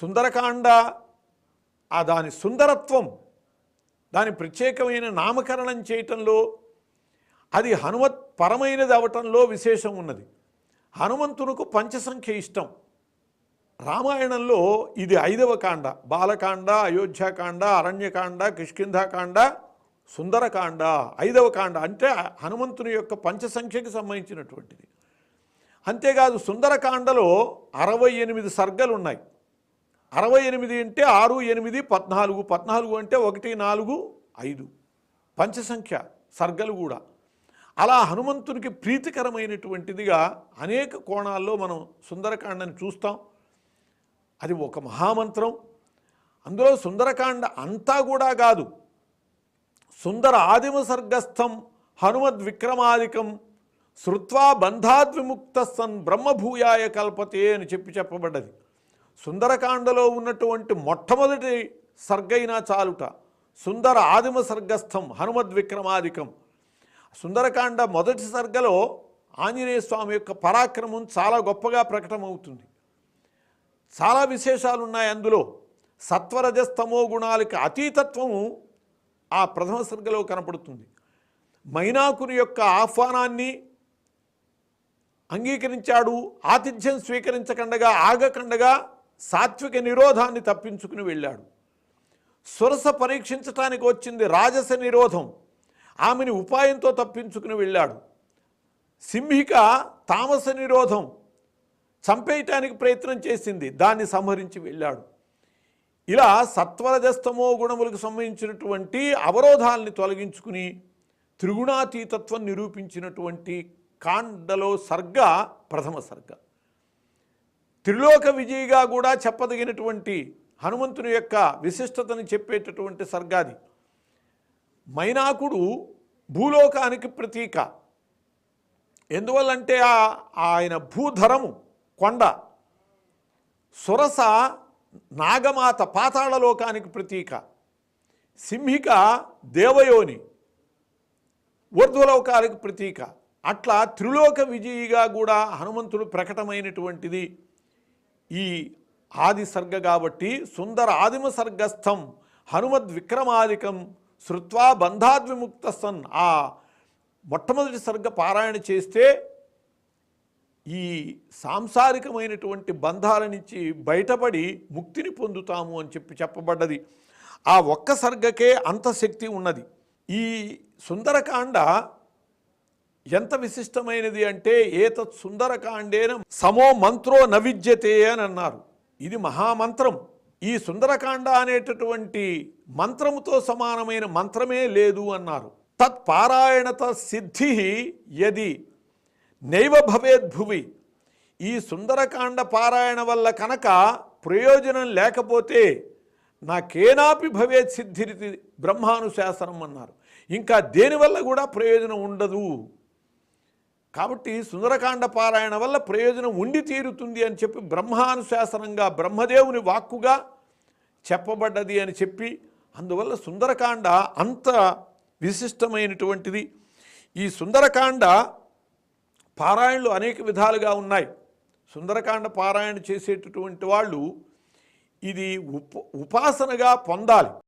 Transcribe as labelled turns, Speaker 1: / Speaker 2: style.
Speaker 1: సుందరకాండ ఆ దాని సుందరత్వం దాని ప్రత్యేకమైన నామకరణం చేయటంలో అది హనుమత్ పరమైనది అవటంలో విశేషం ఉన్నది. హనుమంతునకు పంచసంఖ్య ఇష్టం. రామాయణంలో ఇది ఐదవ కాండ బాలకాండ అయోధ్యాకాండ అరణ్యకాండ కిష్కింధాకాండ సుందరకాండ ఐదవ కాండ అంటే హనుమంతుని యొక్క పంచసంఖ్యకి సంబంధించినటువంటిది. అంతేకాదు సుందరకాండలో అరవై ఎనిమిది సర్గలు ఉన్నాయి అరవై ఎనిమిది అంటే ఆరు ఎనిమిది పద్నాలుగు. పద్నాలుగు అంటే ఒకటి నాలుగు ఐదు. పంచసంఖ్య సర్గలు కూడా. అలా హనుమంతునికి ప్రీతికరమైనటువంటిదిగా అనేక కోణాల్లో మనం సుందరకాండని చూస్తాం. అది ఒక మహామంత్రం. అందులో సుందరకాండ అంతా కూడా కాదు. సుందర ఆదిమ సర్గస్థం హనుమద్ విక్రమాదికం శృత్వా బంధాద్విముక్త సన్ బ్రహ్మభూయాయ కల్పతే అని చెప్పి చెప్పబడ్డది. సుందరకాండలో ఉన్నటువంటి మొట్టమొదటి సర్గైనా చాలుట సుందర ఆదిమ సర్గస్థం హనుమద్ విక్రమాదికం సుందరకాండ మొదటి సర్గలో ఆంజనేయ స్వామి యొక్క పరాక్రమం చాలా గొప్పగా ప్రకటమవుతుంది. చాలా విశేషాలు ఉన్నాయి అందులో. సత్వరజస్తమో గుణాలకి అతీతత్వము ఆ ప్రథమ సర్గలో కనపడుతుంది. మైనాకుని యొక్క ఆహ్వానాన్ని అంగీకరించాడు ఆతిథ్యం స్వీకరించకుండగా ఆగకుండగా సాత్విక నిరోధాన్ని తప్పించుకుని వెళ్ళాడు. సురస పరీక్షించటానికి వచ్చింది రాజస నిరోధం. ఆమెని ఉపాయంతో తప్పించుకుని వెళ్ళాడు. సింహిక తామస నిరోధం చంపేయటానికి ప్రయత్నం చేసింది. దాన్ని సంహరించి వెళ్ళాడు. ఇలా సత్వరజస్తమో గుణములకు సంబంధించినటువంటి అవరోధాలని తొలగించుకుని త్రిగుణాతీతత్వం నిరూపించినటువంటి కాండలో సర్గ ప్రథమ సర్గ. త్రిలోక విజయిగా కూడా చెప్పదగినటువంటి హనుమంతుని యొక్క విశిష్టతని చెప్పేటటువంటి సర్గాది మైనాకుడు భూలోకానికి ప్రతీక. ఎందువల్లంటే ఆ ఆయన భూధరము కొండ. సురస నాగమాత పాతాళలోకానికి ప్రతీక. సింహిక దేవయోని ఊర్ధ్వలోకాలకు ప్రతీక. అట్లా త్రిలోక విజయిగా కూడా హనుమంతుడు ప్రకటమైనటువంటిది ఈ ఆది సర్గ కాబట్టి సుందర ఆదిమ సర్గస్థం హనుమద్ విక్రమాదికం శృత్వా బంధాద్విముక్త సన్. ఆ మొట్టమొదటి సర్గ పారాయణ చేస్తే ఈ సాంసారికమైనటువంటి బంధాల నుంచి బయటపడి ముక్తిని పొందుతాము అని చెప్పి చెప్పబడ్డది. ఆ ఒక్క సర్గకే అంత శక్తి ఉన్నది. ఈ సుందరకాండ ఎంత విశిష్టమైనది అంటే ఏతత్ సుందరకాండేన సమో మంత్రో నవిద్యతే అని అన్నారు. ఇది మహామంత్రం. ఈ సుందరకాండ అనేటటువంటి మంత్రముతో సమానమైన మంత్రమే లేదు అన్నారు. తత్పారాయణత సిద్ధి యది నైవ భవేద్భువి ఈ సుందరకాండ పారాయణ వల్ల కనుక ప్రయోజనం లేకపోతే నాకేనాపి భవేత్ సిద్ధిరితి బ్రహ్మానుశాసనం అన్నారు. ఇంకా దేనివల్ల కూడా ప్రయోజనం ఉండదు. కాబట్టి సుందరకాండ పారాయణ వల్ల ప్రయోజనం ఉండి తీరుతుంది అని చెప్పి బ్రహ్మానుశాసనంగా బ్రహ్మదేవుని వాక్కుగా చెప్పబడ్డది అని చెప్పి అందువల్ల సుందరకాండ అంత విశిష్టమైనటువంటిది. ఈ సుందరకాండ పారాయణలు అనేక విధాలుగా ఉన్నాయి. సుందరకాండ పారాయణ చేసేటటువంటి వాళ్ళు ఇది ఉప ఉపాసనగా పొందాలి.